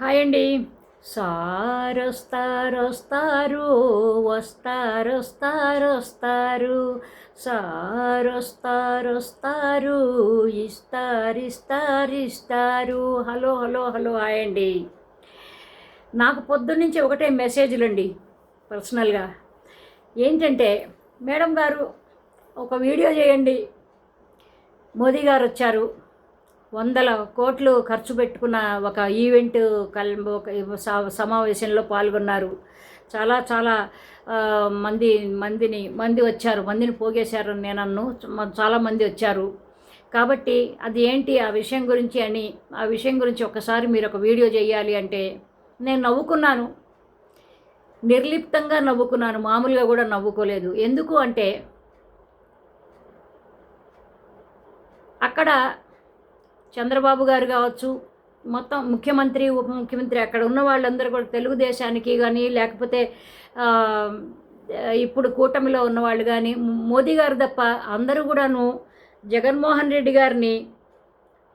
Hi అండి. సారొస్తారొస్తారు వస్తారొస్తారొస్తారు సారొస్తారొస్తారు ఇస్తారిస్తారిస్తారు హలో హలో హలో హాయ్ అండి. నాకు పొద్దున్నుంచి ఒకటే మెసేజ్లు అండి పర్సనల్గా ఏంటంటే మేడం గారు ఒక వీడియో చేయండి. మోదీ గారు వచ్చారు. వందల కోట్లు ఖర్చు పెట్టుకున్న ఒక ఈవెంట్ కల్ ఒక స- సమావేశంలో పాల్గొన్నారు. చాలా చాలా మంది మందిని మంది వచ్చారు. మందిని పోగేశారు నేను చాలామంది చాలా మంది వచ్చారు. కాబట్టి అది ఏంటి ఆ విషయం గురించి అని ఆ విషయం గురించి ఒకసారి మీరు ఒక వీడియో చేయాలి అంటే నేను నవ్వుకున్నాను. నిర్లిప్తంగా నవ్వుకున్నాను. మామూలుగా కూడా నవ్వుకోలేదు. ఎందుకు అంటే అక్కడ చంద్రబాబు గారు కావచ్చు మొత్తం ముఖ్యమంత్రి ఉప ముఖ్యమంత్రి అక్కడ ఉన్న వాళ్ళందరూ కూడా తెలుగుదేశానికి కానీ లేకపోతే ఇప్పుడు కూటమిలో ఉన్నవాళ్ళు కానీ మోదీ గారు తప్ప అందరూ కూడాను జగన్మోహన్ రెడ్డి గారిని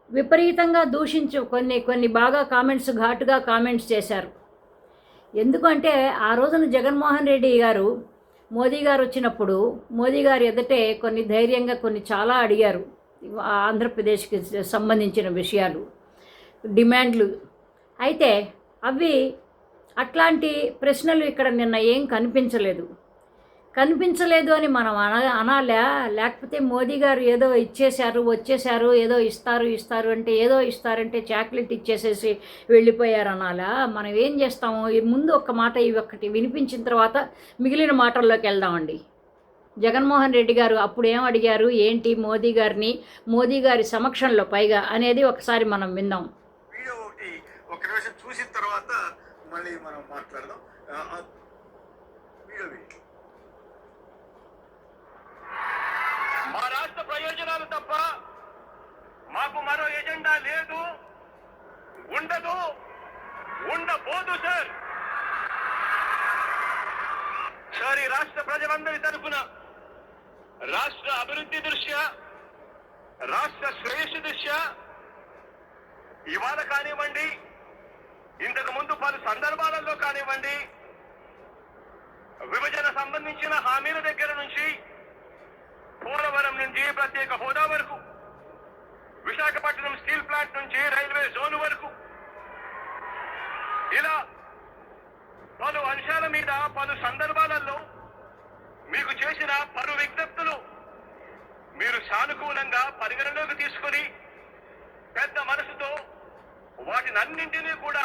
విపరీతంగా దూషించు కొన్ని కొన్ని బాగా కామెంట్స్ ఘాటుగా కామెంట్స్ చేశారు. ఎందుకంటే ఆ రోజున జగన్మోహన్ రెడ్డి గారు మోదీ గారు వచ్చినప్పుడు మోదీ గారు ఎదుటే కొన్ని ధైర్యంగా కొన్ని చాలా అడిగారు. ఆంధ్రప్రదేశ్కి సంబంధించిన విషయాలు డిమాండ్లు. అయితే అవి అట్లాంటి ప్రశ్నలు ఇక్కడ నిన్న ఏం కనిపించలేదు. కనిపించలేదు అని మనం అన అనాలా? లేకపోతే మోదీ గారు ఏదో ఇచ్చేశారు వచ్చేశారు ఏదో ఇస్తారు ఇస్తారు అంటే ఏదో ఇస్తారంటే చాక్లెట్ ఇచ్చేసేసి వెళ్ళిపోయారు అనాలా మనం ఏం చేస్తాము? ముందు ఒక్క మాట ఇవి ఒక్కటి వినిపించిన తర్వాత మిగిలిన మాటల్లోకి వెళ్దామండి. జగన్మోహన్ రెడ్డి గారు అప్పుడు ఏం అడిగారు? ఏంటి మోదీ గారిని? మోదీ గారి సమక్షంలో పైగా అనేది ఒకసారి మనం విందాం. వీడియో ఒకటి ఒక నిమిషం చూసిన తర్వాత మళ్ళీ మనం మాట్లాడదాం. వీడియో మా రాష్ట్ర ప్రయోజనాలు తప్ప మాకు మరో ఎజెండా లేదు. ఉండదు. ఉండబోదు సార్. సార్ ఈ రాష్ట్ర ప్రజలందరి తరఫున రాష్ట్ర అభివృద్ధి దృష్ట్యా రాష్ట్ర శ్రేయస్సు దృష్ట్యా ఇవాళ కానివ్వండి ఇంతకు ముందు పలు సందర్భాలలో కానివ్వండి విభజన సంబంధించిన హామీల దగ్గర నుంచి పోలవరం నుంచి ప్రత్యేక హోదా వరకు విశాఖపట్నం స్టీల్ ప్లాంట్ నుంచి రైల్వే జోన్ వరకు ఇలా పలు అంశాల మీద పలు సందర్భాలలో చేసిన పలు విజ్ఞప్తులు మీరు సానుకూలంగా పరిగణలోకి తీసుకుని పెద్ద మనసుతో వాటినన్నింటినీ కూడా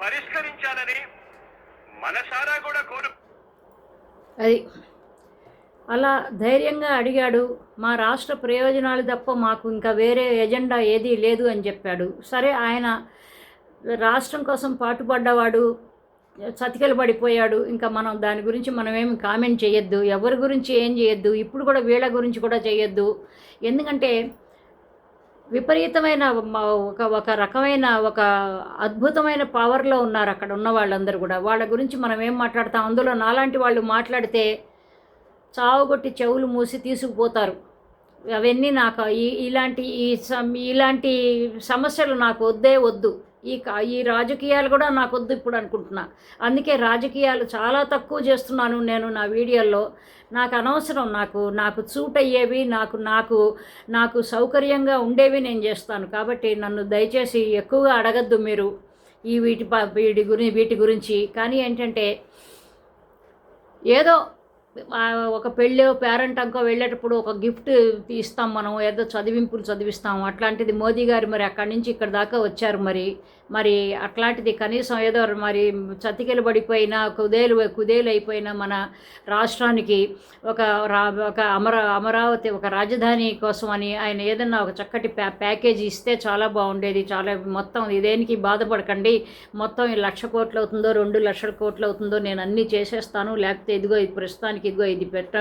పరిష్కరించాలని మనసారా కూడా కోరు అది. అలా ధైర్యంగా అడిగాడు మా రాష్ట్ర ప్రయోజనాలు తప్ప మాకు ఇంకా వేరే ఎజెండా ఏదీ లేదు అని చెప్పాడు. సరే ఆయన రాష్ట్రం కోసం పాటుపడ్డవాడు చతికలు పడిపోయాడు. ఇంకా మనం దాని గురించి మనం ఏమి కామెంట్ చేయొద్దు. ఎవరి గురించి ఏం చేయొద్దు. ఇప్పుడు కూడా వీళ్ళ గురించి కూడా చేయొద్దు. ఎందుకంటే విపరీతమైన ఒక ఒక రకమైన ఒక అద్భుతమైన పవర్లో ఉన్నారు అక్కడ ఉన్న వాళ్ళందరూ కూడా. వాళ్ళ గురించి మనం ఏం మాట్లాడతాం? అందులో నాలాంటి వాళ్ళు మాట్లాడితే చావుగొట్టి చెవులు మూసి తీసుకుపోతారు. అవన్నీ నాకు ఈ ఇలాంటి ఈ ఇలాంటి సమస్యలు నాకు వద్దే వద్దు. ఈ కా- ఈ రాజకీయాలు కూడా నాకు వద్దు ఇప్పుడు అనుకుంటున్నా. అందుకే రాజకీయాలు చాలా తక్కువ చేస్తున్నాను నేను నా వీడియోల్లో. నాకు అనవసరం నాకు నాకు సూట్ అయ్యేవి నాకు నాకు నాకు సౌకర్యంగా ఉండేవి నేను చేస్తాను. కాబట్టి నన్ను దయచేసి ఎక్కువగా అడగద్దు మీరు ఈ వీటి ప- వీటి గురి వీటి గురించి. కానీ ఏంటంటే ఏదో ఒక పెళ్ళి పేరెంట్ అంకో వెళ్ళేటప్పుడు ఒక గిఫ్ట్ ఇస్తాం మనం ఏదో చదివింపులు చదివిస్తాం. అట్లాంటిది మోదీ గారు మరి అక్కడి నుంచి ఇక్కడ దాకా వచ్చారు మరి. మరి అట్లాంటిది కనీసం ఏదో మరి చతికిల పడిపోయిన కుదేలు కుదేలు అయిపోయిన మన రాష్ట్రానికి ఒక రా ఒక అమర అమరావతి ఒక రాజధాని కోసం అని ఆయన ఏదన్నా ఒక చక్కటి ప్యా ప్యాకేజీ ఇస్తే చాలా బాగుండేది. చాలా మొత్తం ఇదేనికి బాధపడకండి. మొత్తం ఈ లక్ష కోట్లు అవుతుందో రెండు లక్షల కోట్లు అవుతుందో నేను అన్నీ చేసేస్తాను. లేకపోతే ఇదిగో ఇది ప్రస్తుతానికి ఇదిగో ఇది పెట్ట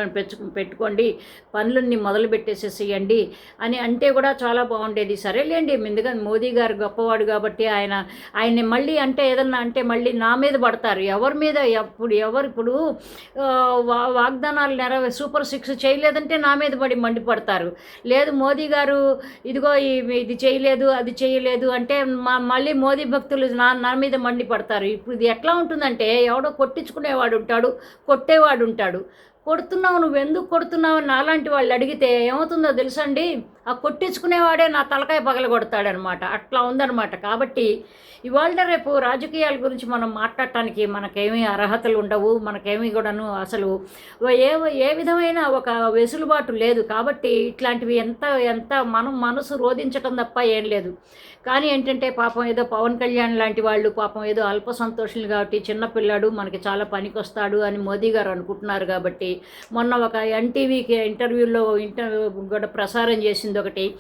పెట్టుకోండి. పనులన్నీ మొదలు పెట్టేసేసేయండి అని అంటే కూడా చాలా బాగుండేది. సరేలేండి ముందుగా మోదీ గారు గొప్పవాడు కాబట్టి ఆయన ఆయన్ని మళ్ళీ అంటే ఏదన్నా అంటే మళ్ళీ నా మీద పడతారు. ఎవరి మీద ఎప్పుడు ఎవరు ఇప్పుడు వా- వాగ్దానాలు నెరవే సూపర్ సిక్స్ చేయలేదంటే నా మీద పడి మండిపడతారు. లేదు మోదీ గారు ఇదిగో ఈ- ఇది చేయలేదు అది చేయలేదు అంటే మా మళ్ళీ మోదీ భక్తులు నా నా మీద మండిపడతారు. ఇప్పుడు ఇది ఎట్లా ఉంటుందంటే ఎవడో కొట్టించుకునేవాడు ఉంటాడు కొట్టేవాడు ఉంటాడు. కొడుతున్నావు నువ్వు ఎందుకు కొడుతున్నావు అని నాలాంటి వాళ్ళు అడిగితే ఏమవుతుందో తెలుసండి ఆ కొట్టించుకునేవాడే నా తలకాయ పగల కొడతాడనమాట. అట్లా ఉందన్నమాట కాబట్టి ఇవాళ రేపు రాజకీయాల గురించి మనం మాట్లాడటానికి మనకేమీ అర్హతలు ఉండవు మనకేమీ కూడాను అసలు ఏ ఏ విధమైన ఒక వెసులుబాటు లేదు. కాబట్టి ఇట్లాంటివి ఎంత ఎంత మనం మనసు రోధించటం తప్ప ఏం లేదు. కానీ ఏంటంటే పాపం ఏదో పవన్ కళ్యాణ్ లాంటి వాళ్ళు పాపం ఏదో అల్ప సంతోషులు కాబట్టి చిన్నపిల్లాడు మనకి చాలా పనికొస్తాడు అని మోదీ గారు అనుకుంటున్నారు కాబట్టి మొన్న ఒక ఎన్టీవీకి ఇంటర్వ్యూలో ఇంటర్వ్యూ కూడా ప్రసారం చేసింది ఒకటి.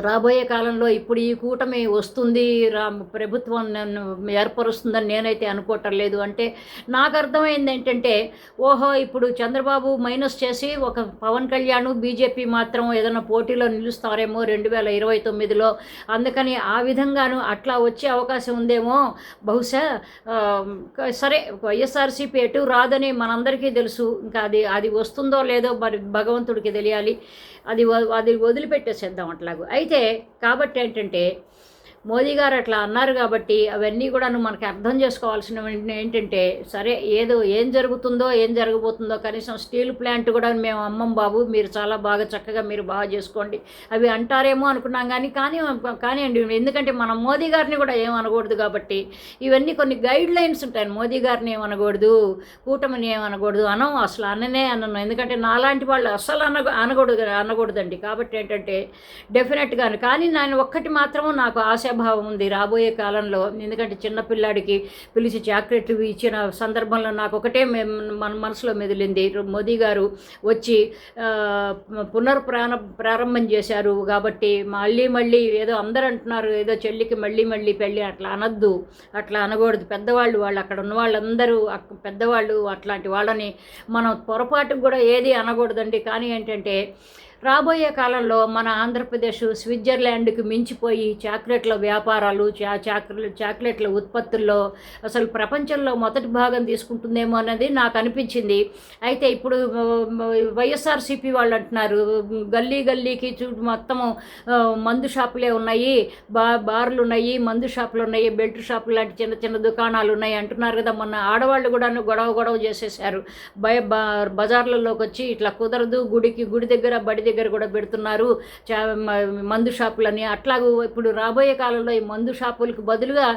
రాబోయే కాలంలో ఇప్పుడు ఈ కూటమి వస్తుంది రా ప్రభుత్వం నన్ను ఏర్పరుస్తుందని నేనైతే అనుకోవటం లేదు అంటే నాకు అర్థమైంది ఏంటంటే ఓహో ఇప్పుడు చంద్రబాబు మైనస్ చేసి ఒక పవన్ కళ్యాణ్ బీజేపీ మాత్రం ఏదైనా పోటీలో నిలుస్తారేమో రెండు వేల ఇరవై తొమ్మిదిలో. అందుకని ఆ విధంగాను అట్లా వచ్చే అవకాశం ఉందేమో బహుశా సరే వైఎస్ఆర్సీపీ ఎటు రాదని మనందరికీ తెలుసు. ఇంకా అది అది వస్తుందో లేదో మరి భగవంతుడికి తెలియాలి. అది వ- అది వదిలిపెట్టేసేద్దాం అట్లాగూ. అయితే కాబట్టి ఏంటంటే మోదీ గారు అట్లా అన్నారు కాబట్టి అవన్నీ కూడాను మనకి అర్థం చేసుకోవాల్సిన ఏంటంటే సరే ఏదో ఏం జరుగుతుందో ఏం జరగబోతుందో కనీసం స్టీల్ ప్లాంట్ కూడా మేము అమ్మం బాబు మీరు చాలా బాగా చక్కగా మీరు బాగా చేసుకోండి. అవి అంటారేమో అనుకున్నాం కానీ కానీ కానివ్వండి ఎందుకంటే మనం మోదీ గారిని కూడా ఏం అనకూడదు కాబట్టి ఇవన్నీ కొన్ని గైడ్ లైన్స్ ఉంటాయి. మోదీ గారిని ఏమనకూడదు కూటమిని ఏమనకూడదు అనం అసలు అననే అనను. ఎందుకంటే నాలాంటి వాళ్ళు అస్సలు అన అనకూడదు అనకూడదండి. కాబట్టి ఏంటంటే డెఫినెట్గాను కానీ నేను ఒక్కటి మాత్రం నాకు ఆశ ఆశాభావం ఉంది. రాబోయే కాలంలో ఎందుకంటే చిన్నపిల్లాడికి పిలిచి చాక్లెట్ ఇచ్చిన సందర్భంలో నాకు ఒకటే మన మనసులో మెదిలింది. మోదీ గారు వచ్చి పునర్ప్రాణ ప్రారంభం చేశారు కాబట్టి మళ్ళీ మళ్ళీ ఏదో అందరు అంటున్నారు ఏదో చెల్లికి మళ్ళీ మళ్ళీ పెళ్ళి అట్లా అనొద్దు అట్లా అనకూడదు. పెద్దవాళ్ళు వాళ్ళు అక్కడ ఉన్న వాళ్ళందరూ పెద్దవాళ్ళు అట్లాంటి వాళ్ళని మనం పొరపాటుకు కూడా ఏది అనకూడదండి. కానీ ఏంటంటే రాబోయే కాలంలో మన ఆంధ్రప్రదేశ్ స్విట్జర్లాండ్కి మించిపోయి చాక్లెట్ల వ్యాపారాలు చా చాక్లెట్ చాక్లెట్ల ఉత్పత్తుల్లో అసలు ప్రపంచంలో మొదటి భాగం తీసుకుంటుందేమో అనేది నాకు అనిపించింది. అయితే ఇప్పుడు వైఎస్ఆర్సీపీ వాళ్ళు అంటున్నారు గల్లీ గల్లీకి చూ మొత్తము మందు షాపులే ఉన్నాయి బా బార్లు ఉన్నాయి మందు షాపులు ఉన్నాయి బెల్ట్ షాపులు లాంటి చిన్న చిన్న దుకాణాలు ఉన్నాయి అంటున్నారు కదా మొన్న ఆడవాళ్ళు కూడా గొడవ గొడవ చేసేసారు బయ బజార్లలోకి వచ్చి ఇట్లా కుదరదు గుడికి గుడి దగ్గర బడి దగ్గర దగ్గర కూడా పెడుతున్నారు. చా మందు షాపులని. అట్లాగూ ఇప్పుడు రాబోయే కాలంలో ఈ మందు షాపులకు బదులుగా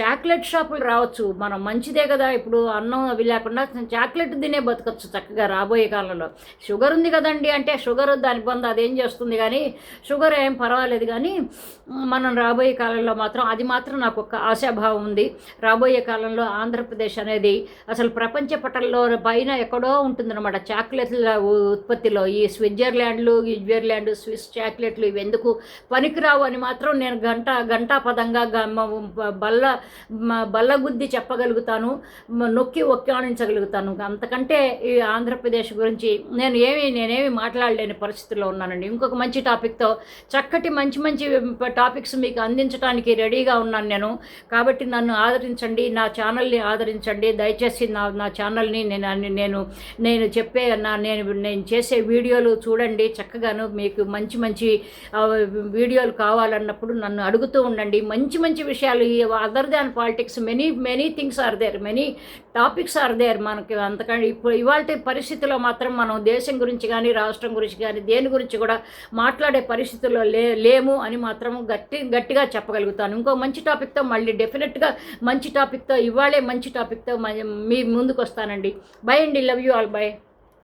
చాక్లెట్ షాపులు రావచ్చు. మనం మంచిదే కదా ఇప్పుడు అన్నం అవి లేకుండా చాక్లెట్ తినే బతకచ్చు చక్కగా రాబోయే కాలంలో. షుగర్ ఉంది కదండి అంటే షుగర్ దాని పొంద అదేం చేస్తుంది కానీ షుగర్ ఏం పర్వాలేదు కానీ మనం రాబోయే కాలంలో మాత్రం అది మాత్రం నాకు ఒక ఆశాభావం ఉంది. రాబోయే కాలంలో ఆంధ్రప్రదేశ్ అనేది అసలు ప్రపంచ పటంలో పైన ఎక్కడో ఉంటుందన్నమాట. చాక్లెట్ల ఉత్పత్తిలో ఈ స్విట్జర్లాండ్లు స్విట్జర్లాండ్ స్విస్ చాక్లెట్లు ఇవి ఎందుకు పనికిరావు అని మాత్రం నేను గంట గంటా పదంగా బల్ల బల్లగుద్ది బల్ల చెప్పగలుగుతాను నొక్కి ఒక్కాణించగలుగుతాను. అంతకంటే ఈ ఆంధ్రప్రదేశ్ గురించి నేను ఏమి నేనేమి మాట్లాడలేని పరిస్థితిలో ఉన్నానండి. ఇంకొక మంచి టాపిక్తో చక్కటి మంచి మంచి టాపిక్స్ మీకు అందించడానికి రెడీగా ఉన్నాను నేను. కాబట్టి నన్ను ఆదరించండి నా ఛానల్ని ఆదరించండి. దయచేసి నా నా ఛానల్ని నేను నేను నేను చెప్పే నా నేను నేను చేసే వీడియోలు చూడండి చక్కగాను మీకు మంచి మంచి వీడియోలు కావాలన్నప్పుడు నన్ను అడుగుతూ ఉండండి. మంచి మంచి విషయాలు other than politics many many things are there many topics are there మనకి అంతకంటే ఇప్పుడు ఇవాళ పరిస్థితిలో మాత్రం మనం దేశం గురించి కానీ రాష్ట్రం గురించి కానీ దేని గురించి కూడా మాట్లాడే పరిస్థితుల్లో లే లేము అని మాత్రం గట్టి గట్టిగా చెప్పగలుగుతాను. ఇంకో మంచి టాపిక్తో మళ్ళీ డెఫినెట్గా మంచి టాపిక్తో ఇవాళే మంచి టాపిక్తో మ- మీ ముందుకు వస్తానండి బై అండి. Love you all by